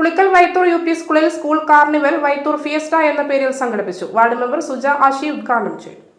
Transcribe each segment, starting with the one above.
Ulikkal Vaithoor U P സ്കൂളിൽ school carnival Vaithoor fiesta എന്ന പേരിൽ സംഘടിപ്പിച്ചു. വാർഡ് മെമ്പർ സുജ ആശി ഉദ്ഘാടനം ചെയ്തു.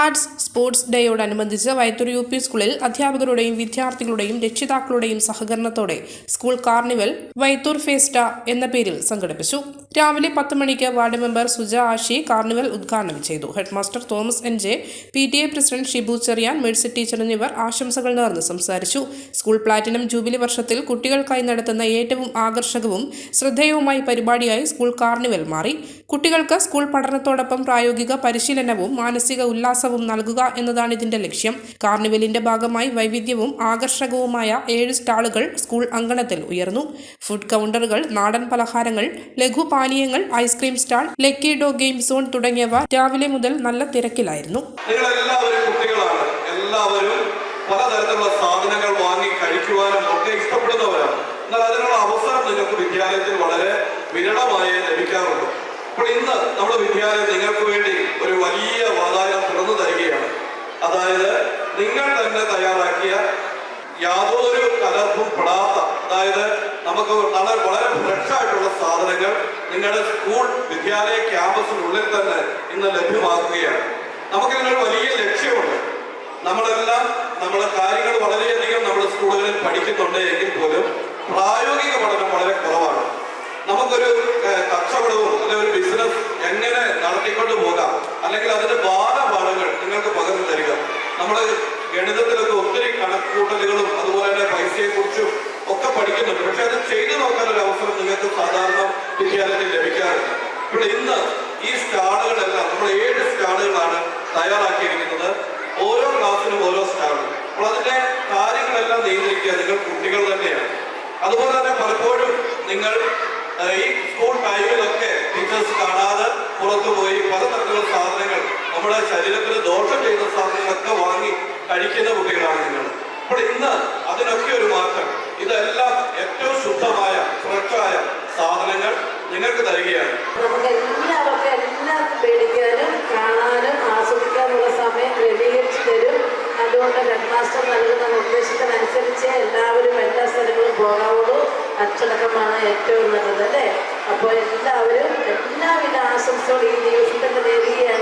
ആർട്സ് സ്പോർട്സ് ഡേയോടനുബന്ധിച്ച് വൈത്തൂർ യു പി സ്കൂളിൽ അധ്യാപകരുടെയും വിദ്യാർത്ഥികളുടെയും രക്ഷിതാക്കളുടെയും സഹകരണത്തോടെ സ്കൂൾ കാർണിവൽ വൈത്തൂർ ഫേസ്റ്റ എന്ന പേരിൽ സംഘടിപ്പിച്ചു. രാവിലെ പത്ത് മണിക്ക് ward member Suja Ashi carnival ഉദ്ഘാടനം ചെയ്തു. Headmaster Thomas N J P T A president Shibu Cheriyan Mercy teacher എന്നിവർ ആശംസകൾ നേർന്ന് സംസാരിച്ചു. സ്കൂൾ പ്ലാറ്റിനം ജൂബിലി വർഷത്തിൽ കുട്ടികൾക്കായി നടത്തുന്ന ഏറ്റവും ആകർഷകവും ശ്രദ്ധേയവുമായ പരിപാടിയായി സ്കൂൾ കാർണിവൽ മാറി. കുട്ടികൾക്ക് സ്കൂൾ പഠനത്തോടൊപ്പം പ്രായോഗിക പരിശീലനവും മാനസിക ഉല്ലാസവും നൽകുക എന്നതാണ് ഇതിന്റെ ലക്ഷ്യം. കാർണിവലിന്റെ ഭാഗമായി വൈവിധ്യവും ആകർഷകവുമായ ഏഴ് സ്റ്റാളുകൾ സ്കൂൾ അങ്കണത്തിൽ ഉയർന്നു. ഫുഡ് കൗണ്ടറുകൾ നാടൻ പലഹാരങ്ങൾ ലഘുപാനീയങ്ങൾ ice cream stall lucky draw game zone തുടങ്ങിയവ രാവിലെ മുതൽ നല്ല തിരക്കിലായിരുന്നു. എല്ലാവരും സാധനങ്ങൾ ഒക്കെ ഇഷ്ടപ്പെടുന്നവരാണ്. അവസരം നിങ്ങൾക്ക് വിദ്യാലയത്തിൽ വളരെ വിരളമായി ലഭിക്കാറുണ്ട് അപ്പോൾ ഇന്ന് നമ്മുടെ വിദ്യാലയം നിങ്ങൾക്ക് വേണ്ടി ഒരു വലിയ വാതായനം തുറന്നു തരികയാണ്. അതായത് നിങ്ങൾ തന്നെ തയ്യാറാക്കിയ യാതൊരു കലർപ്പും പെടാത്ത അതായത് നമുക്ക് വളരെ വളരെ ഫ്രഷ് ആയിട്ടുള്ള സാധനങ്ങൾ നിങ്ങളുടെ സ്കൂൾ വിദ്യാലയ ക്യാമ്പസിനുള്ളിൽ തന്നെ ഇന്ന് ലഭ്യമാക്കുകയാണ്. നമുക്ക് ഇതിനൊരു വലിയ ലക്ഷ്യമുണ്ട്. നമ്മളെല്ലാം നമ്മുടെ കാര്യങ്ങൾ വളരെയധികം നമ്മുടെ സ്കൂളുകളിൽ പഠിക്കുന്നുണ്ട് എങ്കിൽ പോലും പ്രായോഗിക പഠനം വളരെ കുറവാണ്. നമുക്കൊരു കച്ചവടവും അല്ലെങ്കിൽ ഒരു ബിസിനസ് എങ്ങനെ നടത്തിക്കൊണ്ട് പോകാം അല്ലെങ്കിൽ അതിന്റെ ബാലപാഠങ്ങൾ നിങ്ങൾക്ക് പകർന്നു തരിക നമ്മൾ ഗണിതത്തിലൊക്കെ ഒത്തിരി കണക്കുകൂട്ടലുകളും അതുപോലെ തന്നെ പൈസയെ കുറിച്ചും ഒക്കെ പഠിക്കുന്നുണ്ട്. പക്ഷെ അത് ചെയ്തു നോക്കാൻ ഒരു അവസരം നിങ്ങൾക്ക് സാധാരണ വിദ്യാലയത്തിൽ ലഭിക്കാറുണ്ട്. ഇവിടെ ഇന്ന് ഈ സ്റ്റാളുകളെല്ലാം നമ്മൾ ഏഴ് സ്റ്റാളുകളാണ് തയ്യാറാക്കിയിരിക്കുന്നത്. ഓരോ ക്ലാസ്സിനും ഓരോ സ്റ്റാളും. അപ്പോൾ അതിന്റെ കാര്യങ്ങളെല്ലാം നിയന്ത്രിക്കുക നിങ്ങൾ കുട്ടികൾ തന്നെയാണ്. അതുപോലെ തന്നെ പലപ്പോഴും നിങ്ങൾ ഈ സ്കൂൾ ടൈമിലൊക്കെ ടീച്ചേഴ്സ് കാണാതെ പുറത്തു പോയി പലതരത്തിലുള്ള സാധനങ്ങൾ നമ്മുടെ ശരീരത്തിന് ദോഷം ചെയ്യുന്ന സാധനങ്ങളൊക്കെ വാങ്ങി കഴിക്കുന്ന കുട്ടികളാണ് നിങ്ങൾ. അപ്പോൾ ഇന്ന് അതിനൊക്കെ ഒരു മാറ്റം. ഇതെല്ലാം ഏറ്റവും ശുദ്ധമായ ഫ്രഷായ സാധനങ്ങൾ നിങ്ങൾക്ക് തരികയാണ്. നമുക്ക് എല്ലാവർക്കും എല്ലാം പേടിക്കാനും കാണാനും ആസ്വദിക്കാനുള്ള സമയം ക്രമീകരിച്ചു തരും. അതുകൊണ്ട് ഹെഡ്മാസ്റ്റർ നൽകുന്ന നിർദ്ദേശത്തിനനുസരിച്ച് എല്ലാവരും എല്ലാ സ്ഥലങ്ങളും പോകാവുള്ളൂ. അച്ചടക്കമാണ് ഏറ്റവും നല്ലത് അല്ലേ? അപ്പോൾ എല്ലാവരും എല്ലാവിധ ആശംസകളും ഈ ദിവസത്തിന്റെ നേരുകയാണ്.